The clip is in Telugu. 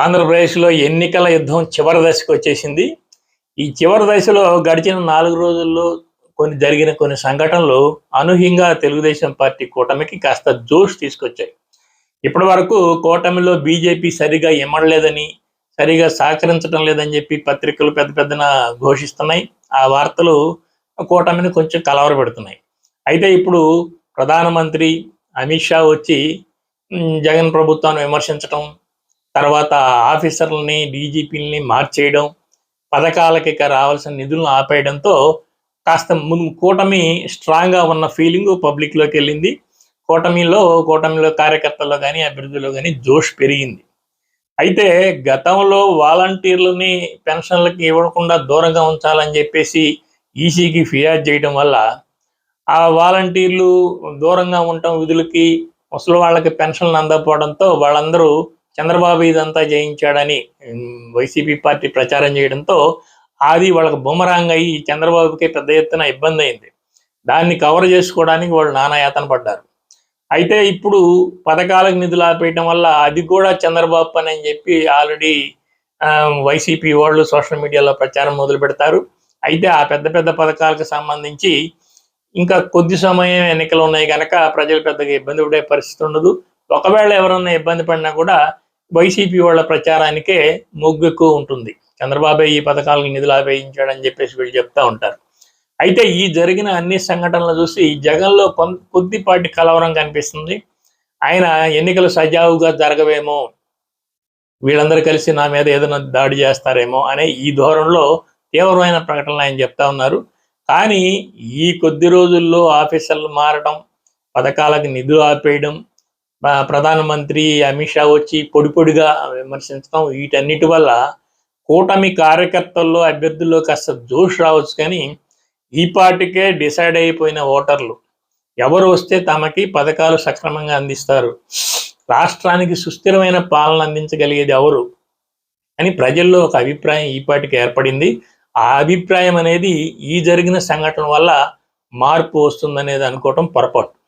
ఆంధ్రప్రదేశ్లో ఎన్నికల యుద్ధం చివరి దశకు వచ్చేసింది. ఈ చివరి దశలో గడిచిన నాలుగు రోజుల్లో కొన్ని జరిగిన కొన్ని సంఘటనలు అనూహ్యంగా తెలుగుదేశం పార్టీ కూటమికి కాస్త జోష్ తీసుకొచ్చాయి. ఇప్పటి వరకు కూటమిలో బీజేపీ సరిగా ఇమ్మడలేదని సరిగా సహకరించడం లేదని చెప్పి పత్రికలు పెద్ద పెద్దన ఘోషిస్తున్నాయి. ఆ వార్తలు కూటమిని కొంచెం కలవరపెడుతున్నాయి. అయితే ఇప్పుడు ప్రధానమంత్రి అమిత్ షా వచ్చి జగన్ ప్రభుత్వాన్ని విమర్శించడం తర్వాత ఆఫీసర్లని డీజీపీలని మార్చేయడం పథకాలకి రావాల్సిన నిధులను ఆపేయడంతో కాస్త ముందు కూటమి స్ట్రాంగ్గా ఉన్న ఫీలింగ్ పబ్లిక్లోకి వెళ్ళింది. కూటమిలో కూటమిలో కార్యకర్తల్లో కానీ అభివృద్ధిలో కానీ జోష్ పెరిగింది. అయితే గతంలో వాలంటీర్లని పెన్షన్లకి ఇవ్వకుండా దూరంగా ఉంచాలని చెప్పేసి ఈసీకి ఫిర్యాదు చేయడం వల్ల ఆ వాలంటీర్లు దూరంగా ఉండటం విధులకి ముసలి వాళ్ళకి పెన్షన్లు అందకపోవడంతో వాళ్ళందరూ చంద్రబాబు ఇదంతా జయించాడని వైసీపీ పార్టీ ప్రచారం చేయడంతో అది వాళ్ళకి బుమరాంగ్ అయ్యి చంద్రబాబుకి పెద్ద ఎత్తున ఇబ్బంది అయింది. దాన్ని కవర్ చేసుకోవడానికి వాళ్ళు నానాయాతన పడ్డారు. అయితే ఇప్పుడు పథకాలకు నిధులు ఆపేయటం వల్ల అది కూడా చంద్రబాబు పని అని చెప్పి ఆల్రెడీ వైసీపీ వాళ్ళు సోషల్ మీడియాలో ప్రచారం మొదలు పెడతారు. అయితే ఆ పెద్ద పెద్ద పథకాలకు సంబంధించి ఇంకా కొద్ది సమయం ఎన్నికలు ఉన్నాయి కనుక ప్రజలు పెద్దగా ఇబ్బంది పడే పరిస్థితి ఉండదు. ఒకవేళ ఎవరన్నా ఇబ్బంది పడినా కూడా వైసీపీ వాళ్ళ ప్రచారానికే మొగ్గు ఎక్కువ ఉంటుంది. చంద్రబాబు ఈ పథకాలకు నిధులు ఆపేయించాడని చెప్పేసి వీళ్ళు చెప్తా ఉంటారు. అయితే ఈ జరిగిన అన్ని సంఘటనలు చూసి జగన్లో కొద్దిపాటి కలవరం కనిపిస్తుంది. ఆయన ఎన్నికలు సజావుగా జరగవేమో వీళ్ళందరూ కలిసి నా మీద ఏదైనా దాడి చేస్తారేమో అనే ఈ ధోరణిలో తీవ్రమైన ప్రకటనలు ఆయన చెప్తా ఉన్నారు. కానీ ఈ కొద్ది రోజుల్లో ఆఫీసర్లు మారడం పథకాలకు నిధులు ఆపేయడం ప్రధానమంత్రి అమిత్ షా వచ్చి పొడి పొడిగా విమర్శించడం వీటన్నిటి వల్ల కూటమి కార్యకర్తల్లో అభ్యర్థుల్లో కాస్త జోష్ రావచ్చు కానీ ఈ పాటికే డిసైడ్ అయిపోయిన ఓటర్లు. ఎవరు వస్తే తమకి పథకాలు సక్రమంగా అందిస్తారు. రాష్ట్రానికి సుస్థిరమైన పాలన అందించగలిగేది ఎవరు? అని ప్రజల్లో ఒక అభిప్రాయం ఈ పాటికి ఏర్పడింది. ఆ అభిప్రాయం అనేది ఈ జరిగిన సంఘటన వల్ల మార్పు వస్తుందనేది అనుకోవటం పొరపాటు.